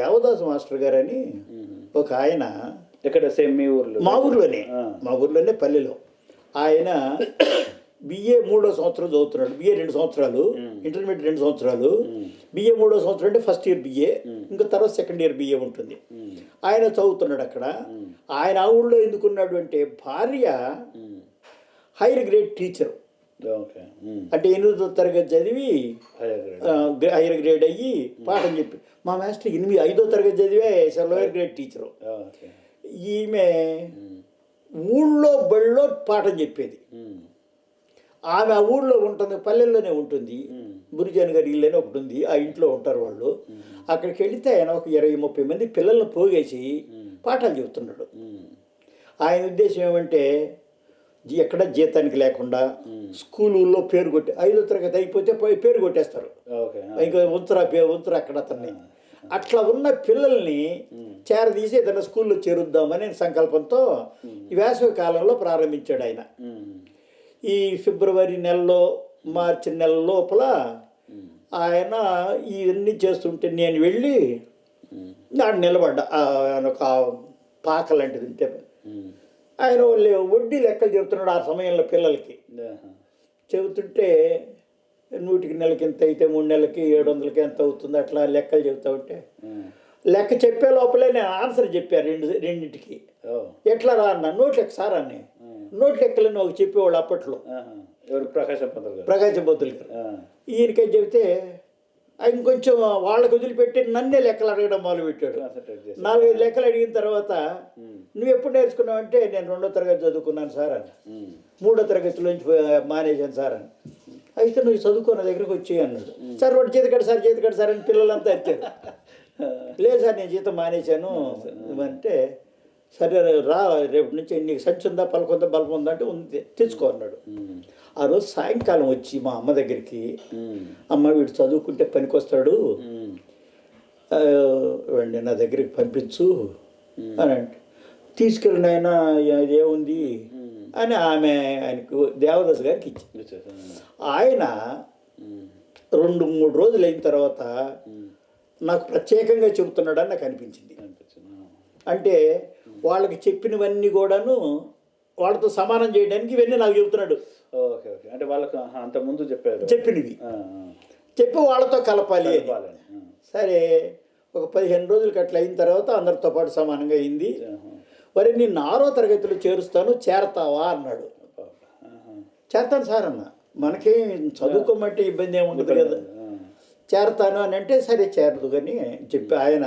Devdas master గారని ఒక ఆయన ఎక్కడ? సేమ్ మీ ఊర్లో? మా ఊర్లోనే. మా ఊర్లోనే పల్లెలో. ఆయన బిఏ మూడో సంవత్సరం చదువుతున్నాడు. బిఏ రెండు సంవత్సరాలు ఇంటర్మీడియట్ రెండు సంవత్సరాలు. బిఏ మూడో సంవత్సరం అంటే ఫస్ట్ ఇయర్ బిఏ ఇంకా తర్వాత సెకండ్ ఇయర్ బిఏ ఉంటుంది. ఆయన చదువుతున్నాడు అక్కడ. ఆయన ఆ ఊళ్ళో ఎందుకున్నాడు అంటే భార్య హైయర్ గ్రేడ్ టీచర్ అంటే ఎనిమిదో తరగతి చదివి హైయర్ గ్రేడ్ అయ్యి పాఠం చెప్పి మా మాస్టర్ ఎనిమిది ఐదో తరగతి చదివే లోయర్ గ్రేడ్ టీచరు ఈమె ఊళ్ళో బళ్ళో పాఠం చెప్పేది. ఆమె ఆ ఊళ్ళో ఉంటుంది పల్లెల్లోనే ఉంటుంది. బురిజాన్ గారి ఇల్లు ఒకటి ఉంది ఆ ఇంట్లో ఉంటారు వాళ్ళు. అక్కడికి వెళితే ఆయన ఒక ఇరవై ముప్పై మంది పిల్లల్ని పోగేసి పాఠాలు చెబుతున్నాడు. ఆయన ఉద్దేశం ఏమంటే ఎక్కడ జీతానికి లేకుండా స్కూలుల్లో పేరు కొట్టి ఐదో తరగతి అయిపోతే పోయి పేరు కొట్టేస్తారు. ఇంకా ఉంచరా ఉంచరా అక్కడ అతన్ని. అట్లా ఉన్న పిల్లల్ని చేరదీసి ఏదైనా స్కూల్లో చేరుద్దామనే సంకల్పంతో ఈ వేసవి కాలంలో ప్రారంభించాడు ఆయన. ఈ ఫిబ్రవరి నెలలో మార్చి నెల లోపల ఆయన ఇవన్నీ చేస్తుంటే నేను వెళ్ళి నాడు నిలబడ్డా. ఒక పాక లాంటిది ఉంటే ఆయన వాళ్ళు వడ్డీ లెక్కలు చెబుతున్నాడు ఆ సమయంలో పిల్లలకి. చెబుతుంటే నూటికి నెలకి ఎంత అయితే మూడు నెలలకి ఏడు వందలకి ఎంత అవుతుంది అట్లా లెక్కలు చెబుతా ఉంటే లెక్క చెప్పే లోపలే నేను ఆన్సర్ చెప్పాను రెండు రెండింటికి. ఎట్లా రా అన్న? నోట్ లెక్క సార్ అన్నీ? నోట్ లెక్కలని ఒక చెప్పేవాళ్ళు అప్పట్లో. ఎవరు ప్రకాశం పంతులు గారు? ప్రకాశం. ఈయనకై చెబితే ఇంకొంచెం వాళ్ళకి వదిలిపెట్టి నన్నే లెక్కలు అడగడం మొదలుపెట్టాడు. నాలుగైదు లెక్కలు అడిగిన తర్వాత నువ్వు ఎప్పుడు నేర్చుకున్నావు అంటే నేను రెండో తరగతి చదువుకున్నాను సార్ అని. మూడో తరగతిలోంచి మానేశాను సార్ అని. అయితే నువ్వు చదువుకున్న దగ్గరికి వచ్చి అన్నాడు. సార్ వాడు జీతకడు సార్ జీతకడు సార్ అని పిల్లలంతా వచ్చారు లేదు సార్ నేను జీతం మానేశాను. అంటే సరే రా రేపు నుంచి నీకు సంచి ఉందా పలకొందా బలం ఉందా అంటే ఉంది తెచ్చుకో అన్నాడు. ఆ రోజు సాయంకాలం వచ్చి మా అమ్మ దగ్గరికి. అమ్మ వీడు చదువుకుంటే పనికొస్తాడు ఉమ్. ఆ, వాడిని నా దగ్గరికి పంపించు అని అంటే తీసుకెళ్ళిన ఆయన ఏముంది అని ఆమె ఆయనకు దేవదాస్ గారికి ఇచ్చింది. ఆయన. రెండు మూడు రోజులు అయిన తర్వాత. నాకు ప్రత్యేకంగా చెబుతున్నాడని నాకు అనిపించింది. అంటే వాళ్ళకి చెప్పినవన్నీ కూడాను వాళ్ళతో సమానం చేయడానికి ఇవన్నీ నాకు చెబుతున్నాడు ఓకే ఓకే అంటే వాళ్ళకు అంత ముందు చెప్పారు చెప్పినవి. చెప్పి వాళ్ళతో కలపాలి. సరే ఒక పదిహేను రోజులకి అట్లా అయిన తర్వాత అందరితో పాటు సమానంగా అయింది. మరి నిన్ను ఆరో తరగతిలో చేరుస్తాను చేరతావా అన్నాడు. చేరతాను సార్ అన్న మనకేం చదువుకోమంటే ఇబ్బంది ఏమి ఉండదు కదా. చేరతాను అని అంటే సరే చేరదు కానీ చెప్పి ఆయన.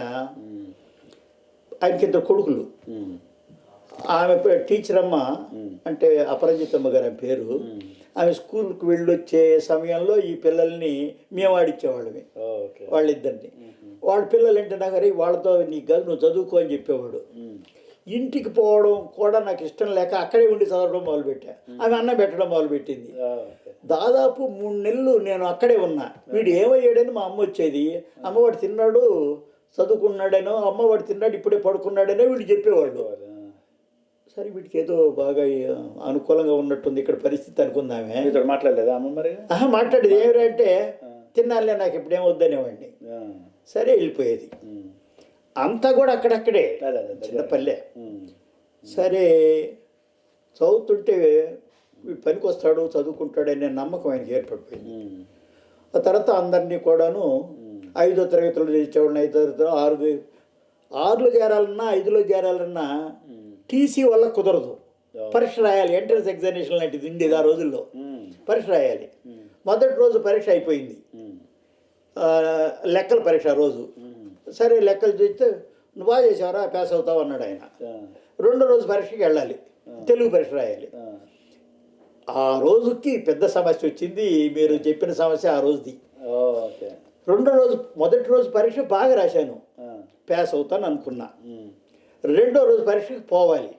ఆయనకి ఇద్దరు కొడుకులు. ఆమె టీచర్ అమ్మ అంటే అపరంజితమ్మ గారి ఆమె పేరు. ఆమె స్కూల్కి వెళ్ళొచ్చే సమయంలో ఈ పిల్లల్ని మేము ఆడిచ్చేవాళ్ళమే. వాళ్ళిద్దరిని. వాళ్ళ పిల్లలు నాకు అరే వాళ్ళతో నీకు కాదు నువ్వు చదువుకో అని చెప్పేవాడు. ఇంటికి పోవడం కూడా నాకు ఇష్టం లేక అక్కడే ఉండి చదవడం మొదలుపెట్టా. ఆమె అన్నం పెట్టడం మొదలుపెట్టింది. దాదాపు మూడు నెలలు నేను అక్కడే ఉన్నా. వీడు ఏమయ్యాడని మా అమ్మ వచ్చేది. అమ్మవాడు తిన్నాడు చదువుకున్నాడనో అమ్మవాడు తిన్నాడు ఇప్పుడే పడుకున్నాడనో వీడు చెప్పేవాళ్ళు. సరే వీడికి ఏదో బాగా అనుకూలంగా ఉన్నట్టుంది ఇక్కడ పరిస్థితి అనుకుందామే. మీతో మాట్లాడలేదా అమ్మ మరి? మాట్లాడేది ఏమిటంటే తిన్నానులే నాకు ఇప్పుడేం వద్దనేవాడిని. సరే వెళ్ళిపోయేది. అంతా కూడా అక్కడక్కడే. చిన్న పల్లె. సరే చదువుతుంటే వీడు పనికి వస్తాడు చదువుకుంటాడనే నమ్మకం ఆయనకి ఏర్పడిపోయింది. ఆ తర్వాత అందరినీ కూడాను ఐదో తరగతిలో చేసేవాడిని ఐదో తరగతిలో ఆరు ఆరులో చేరాలన్నా ఐదులో చేరాలన్నా టీసీ వల్ల కుదరదు. పరీక్ష రాయాలి ఎంట్రన్స్ ఎగ్జామినేషన్ లాంటిది ఉండేది ఆ రోజుల్లో. పరీక్ష రాయాలి. మొదటి రోజు పరీక్ష అయిపోయింది. లెక్కల పరీక్ష రోజు. సరే లెక్కలు చూస్తే నువ్వు బాగా చేసావరా పాస్ అవుతావు అన్నాడు ఆయన. రెండో రోజు పరీక్షకి వెళ్ళాలి. తెలుగు పరీక్ష రాయాలి. ఆ. రోజుకి పెద్ద సమస్య వచ్చింది. మీరు చెప్పిన సమస్య ఆ రోజుది. రెండో రోజు మొదటి రోజు పరీక్ష బాగా రాశాను. పాస్ అవుతాను అనుకున్నా. రెండో రోజు పరీక్షకి పోవాలి.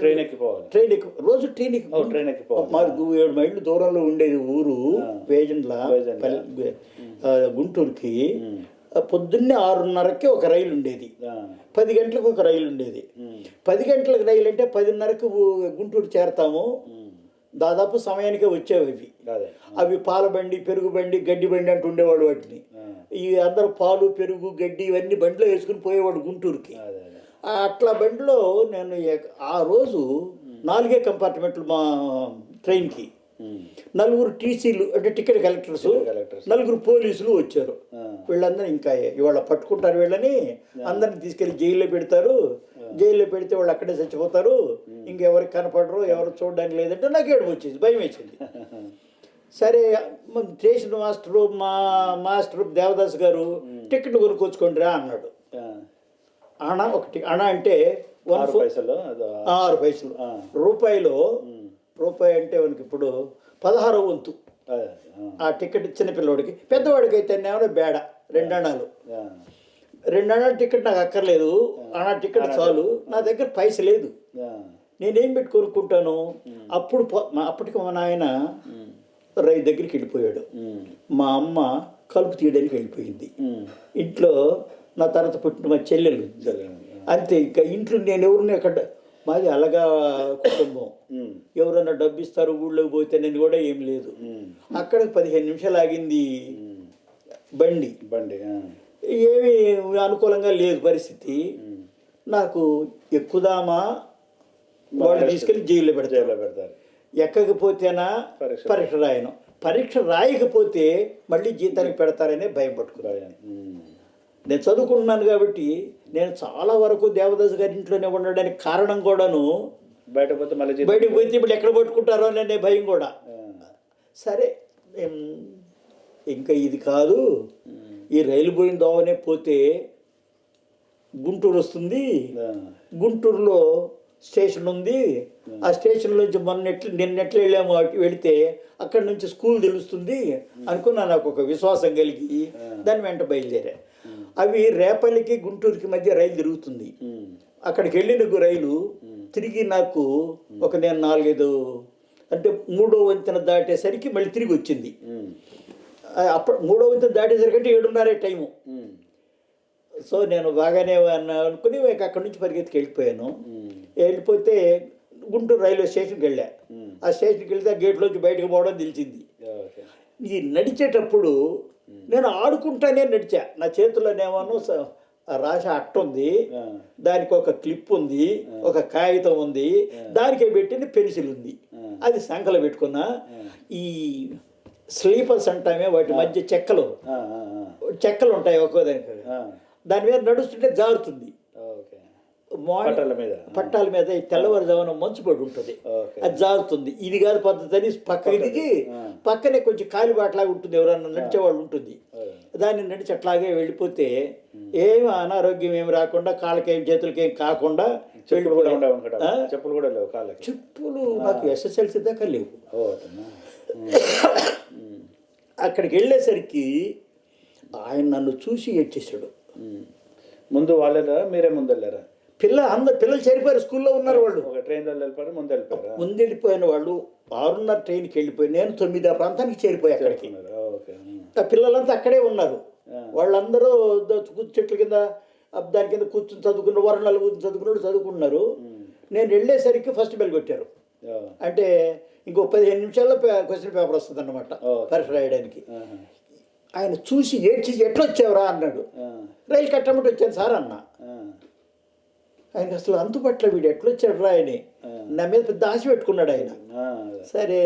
ట్రైన్ ఎక్కిపోవాలి ట్రైన్ ఎక్కు రోజు ట్రైన్ ఎక్కు ట్రైన్ ఎక్కిపోవాలి. మాకు ఏడు మైళ్ళు దూరంలో ఉండేది ఊరు వేజండ్ల గుంటూరుకి పొద్దున్నే ఆరున్నరకి ఒక రైలు ఉండేది. పది గంటలకు ఒక రైలు ఉండేది. పది గంటలకు రైలు అంటే పదిన్నరకు గుంటూరు చేరతాము. దాదాపు సమయానికే వచ్చేవి అవి అవి పాల బండి పెరుగు బండి గడ్డి బండి అంటూ ఉండేవాడు వాటిని. ఈ అందరూ పాలు పెరుగు గడ్డి ఇవన్నీ బండిలో వేసుకుని పోయేవాడు గుంటూరుకి. అట్లా బండిలో నేను ఆ రోజు నాలుగే కంపార్ట్మెంట్లు మా ట్రైన్కి. నలుగురు టీసీలు అంటే టికెట్ కలెక్టర్స్. నలుగురు పోలీసులు వచ్చారు. వీళ్ళందరూ ఇంకా ఇవాళ పట్టుకుంటారు వీళ్ళని. అందరిని తీసుకెళ్ళి జైల్లో పెడతారు. జైల్లో పెడితే వాళ్ళు అక్కడే చచ్చిపోతారు. ఇంకెవరికి కనపడరు ఎవరు చూడడానికి లేదంటే నాకు ఏడుపు వచ్చేది భయం వేసింది. సరే స్టేషన్ మాస్టరు మా మాస్టర్ దేవదాస్ గారు టికెట్ కొనుక్కొచ్చుకోండి రా అన్నాడు. అణ ఒకటి అణ అంటే వన్ పైసలు ఆరు పైసలు. రూపాయిలో రూపాయి అంటే మనకి ఇప్పుడు పదహారో వంతు. ఆ, టికెట్ చిన్నపిల్లవాడికి పెద్దవాడికి అయితే నేమో బేడ. రెండణాలు ఆ, రెండణాల టికెట్ నాకు అక్కర్లేదు అనా టికెట్ చాలు. నా దగ్గర పైస లేదు. నేనేం పెట్టి కొనుక్కుంటాను? అప్పుడు అప్పటికి మా నాయన రైతు దగ్గరికి వెళ్ళిపోయాడు. మా అమ్మ కలుపు తీయడానికి వెళ్ళిపోయింది. ఇంట్లో నా తర్వాత పుట్టిన మా చెల్లెలు. అంతే ఇంకా ఇంట్లో నేను ఎవరిని అక్కడ మాది అలగా కుటుంబం. ఎవరన్నా డబ్బు ఇస్తారు ఊళ్ళోకి పోతే నేను కూడా ఏం లేదు. అక్కడ పదిహేను నిమిషాలు ఆగింది బండి. బండి ఏమీ అనుకూలంగా లేదు పరిస్థితి. నాకు ఎక్కుదామా? వాళ్ళు తీసుకెళ్ళి జైల్లో పెడతారు. జైల్లో పెడతారు. ఎక్కకపోతేనా? పరీక్ష. రాయను. పరీక్ష రాయకపోతే మళ్ళీ జీతానికి పెడతారనే భయం పట్టుకున్నాను నేను చదువుకుంటున్నాను కాబట్టి నేను చాలా వరకు దేవదాస్ గారి ఇంట్లోనే ఉండడానికి కారణం కూడాను బయట పోతే మళ్ళీ బయటకు పోతే ఇప్పుడు ఎక్కడ పట్టుకుంటారో అనే భయం కూడా. సరే ఇంకా ఇది కాదు. ఈ రైలు పోయిన దోవనే పోతే గుంటూరు వస్తుంది. గుంటూరులో స్టేషన్ ఉంది. ఆ స్టేషన్ నుంచి మొన్న ఎట్లు నిన్న ఎట్లా వెళ్ళాము వెళితే అక్కడ నుంచి స్కూల్ తెలుస్తుంది అనుకున్నా నాకు ఒక విశ్వాసం కలిగి దాని వెంట బయలుదేరా. అవి రేపల్లికి గుంటూరుకి మధ్య రైలు తిరుగుతుంది. అక్కడికి వెళ్ళిన రైలు తిరిగి నాకు ఒక నేను నాలుగైదు అంటే మూడో వంతెన దాటేసరికి మళ్ళీ తిరిగి వచ్చింది. అప్పుడు మూడో వంతెన దాటేసరికి అంటే ఏడున్నరే టైము. సో నేను బాగానే అన్న- అనుకుని ఇక అక్కడి నుంచి పరిగెత్తికి వెళ్ళిపోయాను. వెళ్ళిపోతే గుంటూరు రైల్వే స్టేషన్కి వెళ్ళా. ఆ స్టేషన్కి వెళ్తే ఆ గేట్లోంచి బయటకు పోవడం తెలిసింది. ఈ నడిచేటప్పుడు నేను ఆడుకుంటానే నడిచా. నా చేతుల్లోనేమో రాసి అట్ట ఉంది. దానికి ఒక క్లిప్ ఉంది. ఒక కాగితం ఉంది. దానికే పెట్టిన పెన్సిల్ ఉంది. అది సంకలో పెట్టుకున్నా. ఈ స్లీపర్స్ అంటామే వాటి మధ్య చెక్కలు. చెక్కలు ఉంటాయి ఒక్కో దానికి. దాని మీద నడుస్తుంటే జారుతుంది. పట్టాల మీద. పట్టాల మీద ఈ తెల్లవారుజామున మంచు పడి ఉంటుంది అది జారుతుంది. ఇది కాదు పద్ధతి అని పక్కకి దిగి ఆ. పక్కనే కొంచెం కాలిబాట్లాగా ఉంటుంది. ఎవరన్నా నడిచేవాళ్ళు ఉంటుంది. దాన్ని నడిచి అట్లాగే వెళ్ళిపోతే ఏమి అనారోగ్యం ఏమి రాకుండా కాళ్ళకేం చేతులకేం కాకుండా చెప్పులు కూడా లేవు కాళ్ళకి. చెప్పులు నాకు ఎస్ఎస్ఎల్సీ దాకా లేవు. అక్కడికి వెళ్ళేసరికి ఆయన నన్ను చూసి ఏడ్చేశాడు. ముందు వాళ్ళేరా మీరే ముందు వెళ్ళారా పిల్ల అందరు పిల్లలు చేరిపోయారు స్కూల్లో ఉన్నారు వాళ్ళు. ఒక ట్రైన్లో వెళ్ళిపోయారు ముందు వెళ్ళిపోయారా ముందు వెళ్ళిపోయిన వాళ్ళు ఆరున్నర ట్రైన్కి వెళ్ళిపోయి నేను తొమ్మిది ఆ ప్రాంతానికి చేరిపోయా అక్కడికి. ఆ పిల్లలంతా అక్కడే ఉన్నారు. వాళ్ళందరూ చెట్ల కింద దాని కింద కూర్చుని చదువుకున్న వరణాలు కూర్చుని చదువుకున్నాడు చదువుకున్నారు. నేను వెళ్ళేసరికి ఫస్ట్ బెల్ కొట్టారు. అంటే ఇంకో పదిహేను నిమిషాల్లో క్వశ్చన్ పేపర్ వస్తుంది అనమాట. పరీక్ష రాయడానికి. ఆయన చూసి ఏడ్చి ఎట్లా వచ్చావురా అన్నాడు రైలు కట్టమంటే వచ్చాను సార్ అన్న. ఆ, ఆయనకి అసలు అంతుపట్ల వీడు ఎట్లా వచ్చాడు రా ఆయన ఆ. నా మీద పెద్ద ఆశ పెట్టుకున్నాడు ఆయన. సరే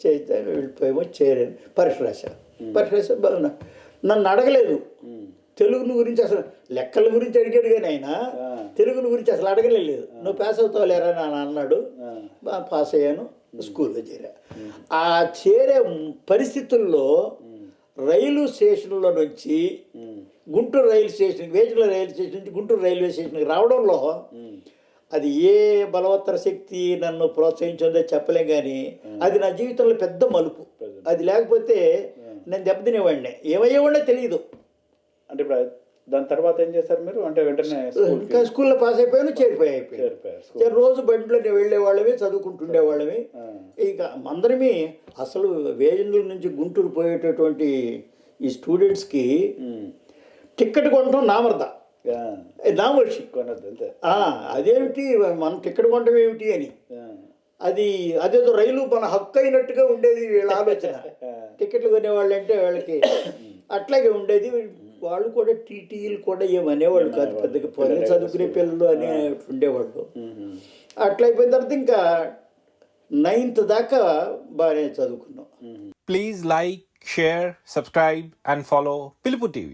చేస్తే వెళ్ళిపోయామో చేరాను. పరీక్ష రాశా పరీక్ష రాశా బాగున్నా నన్ను అడగలేదు. తెలుగుని గురించి అసలు లెక్కల గురించి అడిగాడు కానీ ఆయన. తెలుగుని గురించి అసలు అడగలేదు. నువ్వు పాస్ అవుతావు లేరా అని అన్నాడు. పాస్ అయ్యాను. స్కూల్లో చేరా ఆ చేరే పరిస్థితుల్లో రైలు స్టేషన్లో నుంచి గుంటూరు రైలు స్టేషన్ వేజుల రైలు స్టేషన్ నుంచి గుంటూరు రైల్వే స్టేషన్కి రావడంలో అది ఏ బలవత్తర శక్తి నన్ను ప్రోత్సహించిందో చెప్పలేం కానీ అది నా జీవితంలో పెద్ద మలుపు. అది లేకపోతే నేను దెబ్బతినేవాడిని. ఏమయ్యేవాడినే తెలియదు అంటే ఇప్పుడు దాని తర్వాత ఏం చేశారు మీరు? అంటే వెంటనే ఇంకా స్కూల్లో పాస్ అయిపోయాను చేరిపోయి అయిపోయాను. సరే, రోజు బండిలో వెళ్ళే వాళ్ళవి చదువుకుంటుండే వాళ్ళవి ఆ, ఇక అందరమీ అసలు వేజండ్ల నుంచి గుంటూరు పోయేటటువంటి ఈ స్టూడెంట్స్కి టిక్కెట్ కొనడం నామర్ద నామర్షి కొనద్దు అదేమిటి? మనం టిక్కెట్ కొనడం ఏమిటి అని. అది అదేదో రైలు మన హక్కు అయినట్టుగా ఉండేది వీళ్ళ ఆలోచన. టికెట్లు కొనేవాళ్ళు అంటే వాళ్ళకి అట్లాగే ఉండేది. వాళ్ళు కూడా టీటీలు కూడా ఏమనేవాళ్ళు కాదు పెద్దగా పని చదువుకునే పిల్లలు అనే ఉండేవాళ్ళు. అట్లా అయిపోయిన తర్వాత ఇంకా నైన్త్ దాకా బాగానే చదువుకున్నాం. Please like, share, subscribe, and follow Pilupu TV.